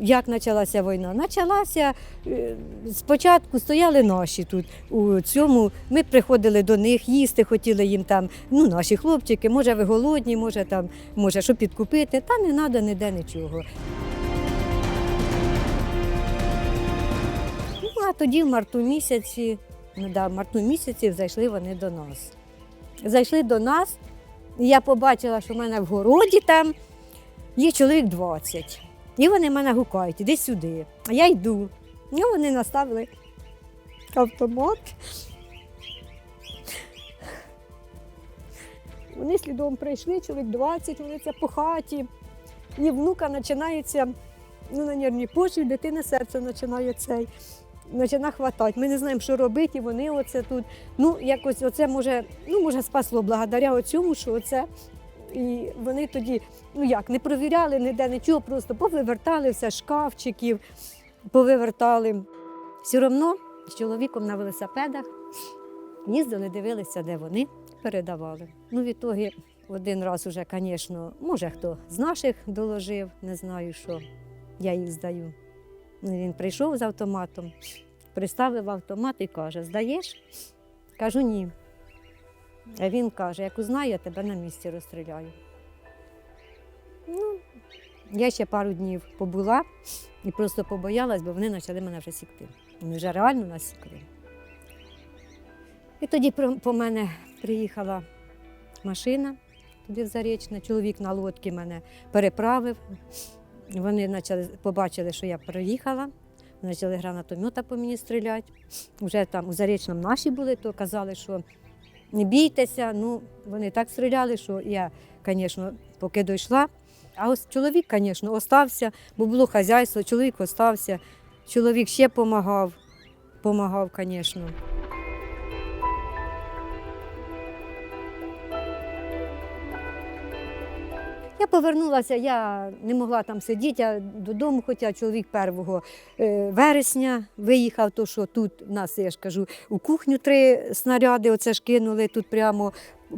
як почалася війна? Почалася е, спочатку стояли наші тут у цьому. Ми приходили до них їсти, хотіли їм там, ну, наші хлопчики, може, ви голодні, може там, може, що підкупити, та не треба ніде нічого. Ну, а тоді в марту місяці, ну да, в марту місяці зайшли вони до нас. Зайшли до нас, і я побачила, що в мене в городі там є чоловік 20. І вони мене гукають, іди сюди. А я йду. Ну, вони наставили автомат. Вони слідом прийшли, чоловік 20, вони це по хаті. І внука починається, ну, на нервній почві, дитина серце починає цей. Починає хватати. Ми не знаємо, що робити, і вони оце тут. Ну, якось оце може, ну, може, спасло благодаря цьому, що оце. І вони тоді, ну як, не провіряли ніде нічого, просто повивертали все, шкафчиків, повивертали. Все одно з чоловіком на велосипедах їздили, дивилися, де вони передавали. Ну, відтоді один раз уже, звісно, може хто з наших доложив, не знаю що. Я їх здаю. Ну, Він прийшов з автоматом, приставив автомат і каже: Здаєш? Кажу, ні. А він каже, як узнаю, я тебе на місці розстріляю. Ну, я ще пару днів побула і просто побоялась, бо вони почали мене вже сікти. Вони вже реально нас сікли. І тоді по мене приїхала машина туди в Зарічне. Чоловік на лодці мене переправив. Вони почали, побачили, що я приїхала. Почали гранатомета по мені стріляти. Вже там у Зарічному наші були, то казали, що не бійтеся. Ну, вони так стріляли, що я, звісно, поки дійшла. А ось чоловік, звісно, остався, бо було хазяйство, чоловік остався. Чоловік ще допомагав, допомагав, звісно. Я повернулася, я не могла там сидіти, я додому, хоча чоловік 1 е, вересня виїхав, то що тут в нас, я ж кажу, у кухню три снаряди, оце ж кинули тут прямо.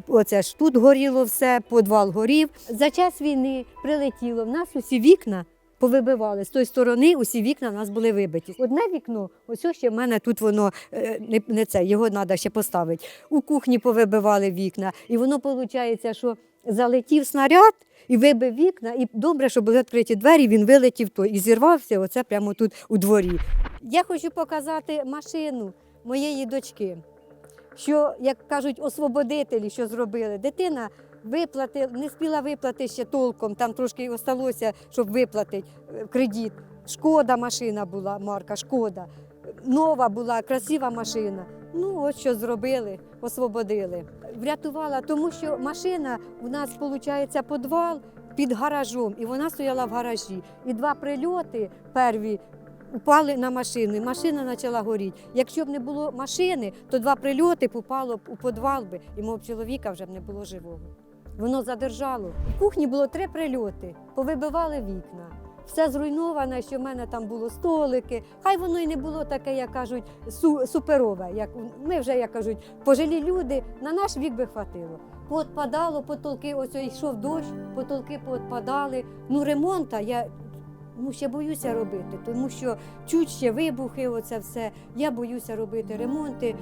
Оце ж тут горіло все, подвал горів. За час війни прилетіло. В нас усі вікна повибивали. З тої сторони усі вікна в нас були вибиті. Одне вікно, ось ще в мене тут воно е, не, не це, його треба ще поставити. У кухні повибивали вікна. І воно виходить, що залетів снаряд і вибив вікна. І добре, що були відкриті двері, він вилетів той і зірвався оце прямо тут у дворі. Я хочу показати машину моєї дочки що, як кажуть, освободителі, що зробили. Дитина виплатила, не спіла виплатити ще толком, там трошки осталося, щоб виплатити е, кредит. Шкода машина була, марка, шкода. Нова була, красива машина. Ну, от що зробили, освободили. Врятувала, тому що машина у нас, виходить, підвал під гаражом, і вона стояла в гаражі. І два прильоти перві упали на машину, і машина почала горіти. Якщо б не було машини, то два прильоти попало б у підвал би, і мого чоловіка вже б не було живого. Воно задержало. В кухні було три прильоти, повибивали вікна. Все зруйноване, що в мене там було столики. Хай воно і не було таке, як кажуть, су- суперове. Як ми вже як кажуть, пожилі люди на наш вік би хватило. Поотпадало, потолки, ось йшов дощ, потолки поотпадали. Ну, ремонта я ну, ще боюся робити, тому що чуть ще вибухи, оце все. Я боюся робити ремонти.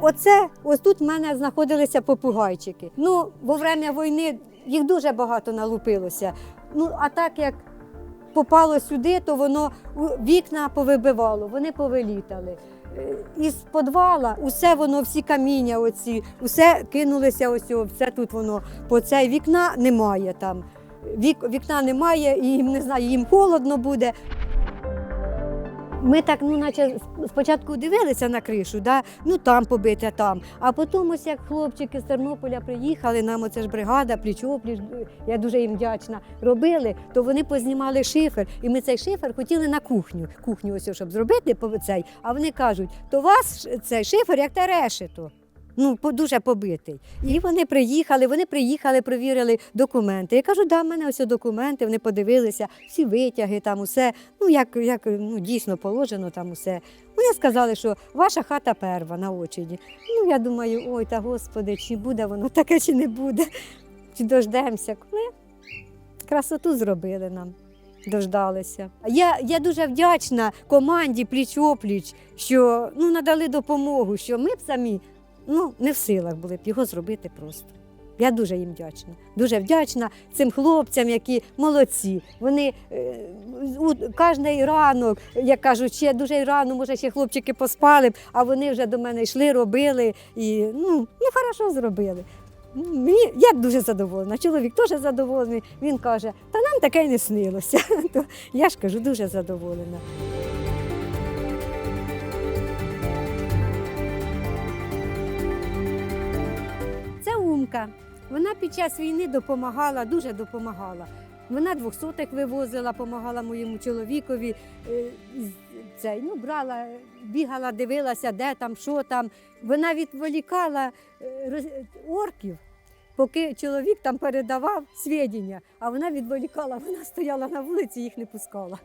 Оце ось тут в мене знаходилися попугайчики. Ну, во время війни їх дуже багато налупилося. Ну, а так як попало сюди, то воно вікна повибивало, вони повилітали. Е, Із підвала усе воно, всі каміння, оці, усе кинулося, ось, все тут воно. По цей вікна немає там. Вік, вікна немає, і їм не знаю, їм холодно буде. Ми так, ну, наче спочатку дивилися на кришу, да? ну там побите, там. А потім, ось як хлопчики з Тернополя приїхали, нам оце ж бригада, пліч-опліч, я дуже їм вдячна, робили, то вони познімали шифер. І ми цей шифер хотіли на кухню. Кухню ось, щоб зробити цей. А вони кажуть, то у вас цей шифер як те решето. Ну, дуже побитий. І вони приїхали, вони приїхали, перевірили документи. Я кажу, да, в мене ось документи, вони подивилися, всі витяги, там усе, ну як, як ну, дійсно положено, там усе. Вони сказали, що ваша хата перва на очіді. Ну, я думаю, ой, та господи, чи буде воно таке, чи не буде, чи дождемося. Коли красоту зробили нам. Дождалися. Я, я дуже вдячна команді пліч-опліч, що ну, надали допомогу, що ми б самі ну, не в силах були б його зробити просто. Я дуже їм вдячна. Дуже вдячна цим хлопцям, які молодці. Вони е, у, кожний ранок, як кажуть, ще дуже рано, може, ще хлопчики поспали б, а вони вже до мене йшли, робили і ну, ну хорошо зробили. Мені, я дуже задоволена. Чоловік теж задоволений. Він каже, та нам таке й не снилося. То я ж кажу, дуже задоволена. Умка. Вона під час війни допомагала, дуже допомагала. Вона двохсотих вивозила, допомагала моєму чоловікові. е, Цей, ну, брала, бігала, дивилася, де там, що там. Вона відволікала е, орків, поки чоловік там передавав свідчення, а вона відволікала, вона стояла на вулиці, їх не пускала.